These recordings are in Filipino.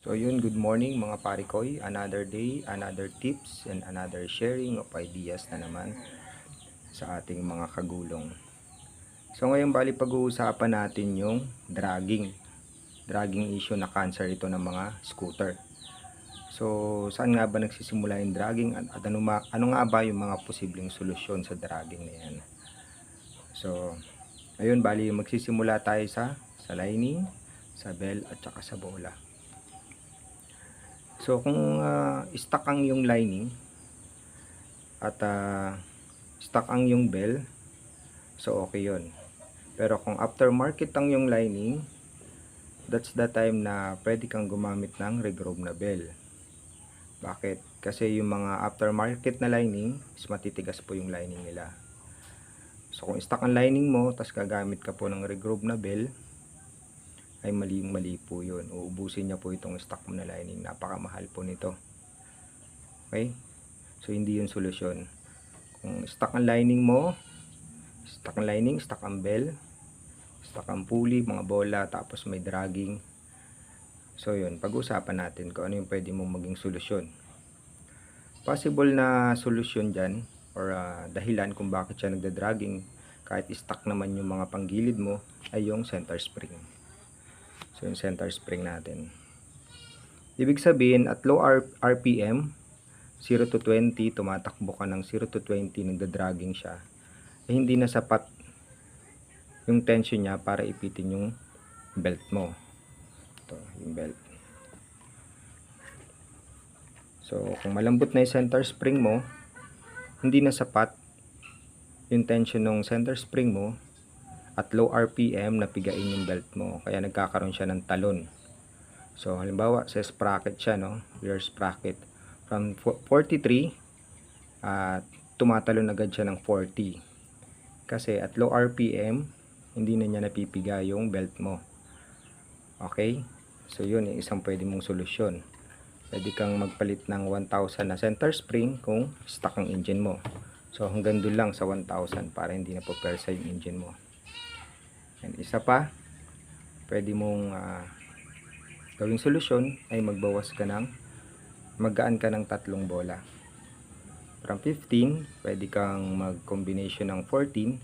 So yun, good morning mga parikoy. Another day, another tips, and another sharing of ideas na naman sa ating mga kagulong. So ngayon bali pag-uusapan natin yung dragging. Dragging issue na cancer ito ng mga scooter. So saan nga ba nagsisimula yung dragging at, ano, ma- ano nga ba yung mga posibleng solusyon sa dragging na yan? So ayun bali magsisimula tayo sa sa lining, sa bell at saka sa bola. So kung ah, stuck ang yung lining at ah, stuck ang yung bell, so okay yon. Pero kung aftermarket ang yung lining, that's the time na pwede kang gumamit ng regroove na bell. Bakit? Kasi yung mga aftermarket na lining, is matitigas po yung lining nila. So kung stuck ang lining mo, tas gagamit ka po ng regroove na bell, ay mali mali po yun. Uubusin niya po itong stock mo na lining. Napakamahal po nito. Okay? So, hindi yun solusyon. Kung stock ang lining mo, stock ang lining, stock ang bell, stock ang pulley, mga bola, tapos may dragging. So, yun. Pag-usapan natin kung ano yung pwede mong maging solusyon. Possible na solusyon dyan or ah, dahilan kung bakit siya nagda-dragging kahit stuck naman yung mga panggilid mo ay yung center spring. So, yung center spring natin. Ibig sabihin, at low RPM, 0 to 20, tumatakbo ka ng 0 to 20, nagda-dragging siya, eh, hindi na sapat yung tension niya para ipitin yung belt mo. Ito, yung belt. So, kung malambot na yung center spring mo, hindi na sapat yung tension ng center spring mo at low RPM na pigain yung belt mo. Kaya nagkakaroon siya ng talon. So, halimbawa, sa sprocket siya, no? Rear sprocket. From fo- 43, at tumatalon agad siya ng 40. Kasi at low RPM, hindi na niya napipiga yung belt mo. Okay? So, yun, isang pwede mong solusyon. Pwede kang magpalit ng 1,000 na center spring kung stuck ang engine mo. So, hanggang doon lang sa 1,000 para hindi na po persa yung engine mo. And isa pa, pwede mong ah, gawing solusyon ay magbawas ka ng maggaan ka ng tatlong bola. From 15, pwede kang mag-combination ng 14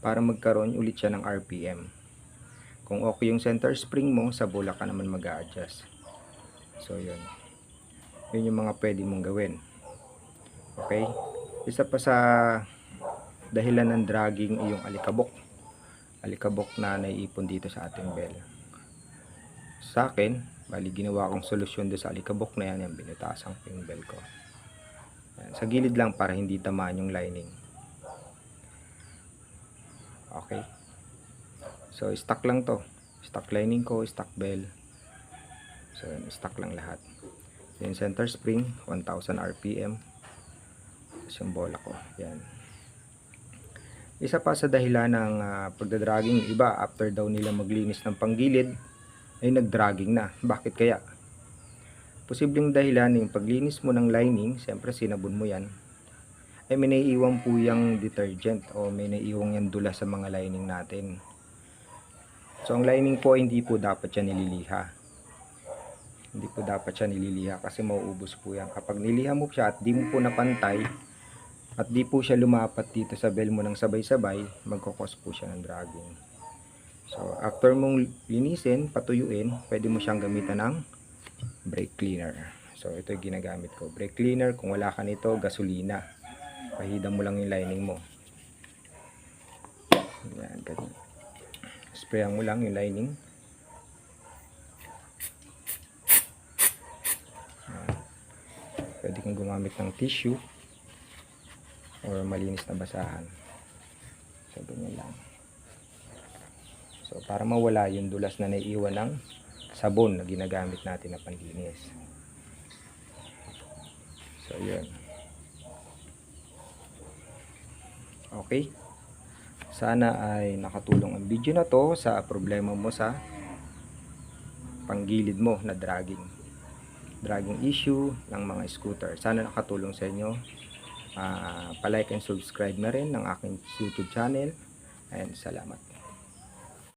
para magkaroon ulit siya ng RPM. Kung okay yung center spring mo, sa bola ka naman mag adjust So, yun. Yun yung mga pwede mong gawin. Okay? Isa pa sa dahilan ng dragging yung alikabok alikabok na naiipon dito sa ating bell. Sa akin, bali ginawa kong solusyon doon sa alikabok na yan, yung binutasan ko yung bell ko. Yan, sa gilid lang para hindi tamaan yung lining. Okay. So, stock lang to. Stock lining ko, stock bell. So, yan, stock lang lahat. So, yung center spring, 1000 RPM. Tapos yung bola ko. Yan. Isa pa sa dahilan ng ah, pagdadragging ng iba after daw nila maglinis ng panggilid ay nagdragging na. Bakit kaya? Posibleng dahilan yung paglinis mo ng lining, siyempre sinabon mo yan, ay may naiiwan po yung detergent o may naiiwang yung dula sa mga lining natin. So ang lining po hindi po dapat siya nililiha. Hindi po dapat siya nililiha kasi mauubos po yan. Kapag niliha mo siya at di mo po napantay, at di po siya lumapat dito sa bell mo ng sabay-sabay, magkokos po siya ng dragging. So, after mong linisin, patuyuin, pwede mo siyang gamitan ng brake cleaner. So, ito yung ginagamit ko. Brake cleaner, kung wala ka nito, gasolina. Pahida mo lang yung lining mo. Yan, ganyan. Sprayan mo lang yung lining. Pwede kang gumamit ng tissue or malinis na basahan. So, ganyan lang. So, para mawala yung dulas na naiiwan ng sabon na ginagamit natin na panlinis. So, yun. Okay. Sana ay nakatulong ang video na to sa problema mo sa panggilid mo na dragging. Dragging issue ng mga scooter. Sana nakatulong sa inyo uh, palike and subscribe na rin ng aking YouTube channel. And salamat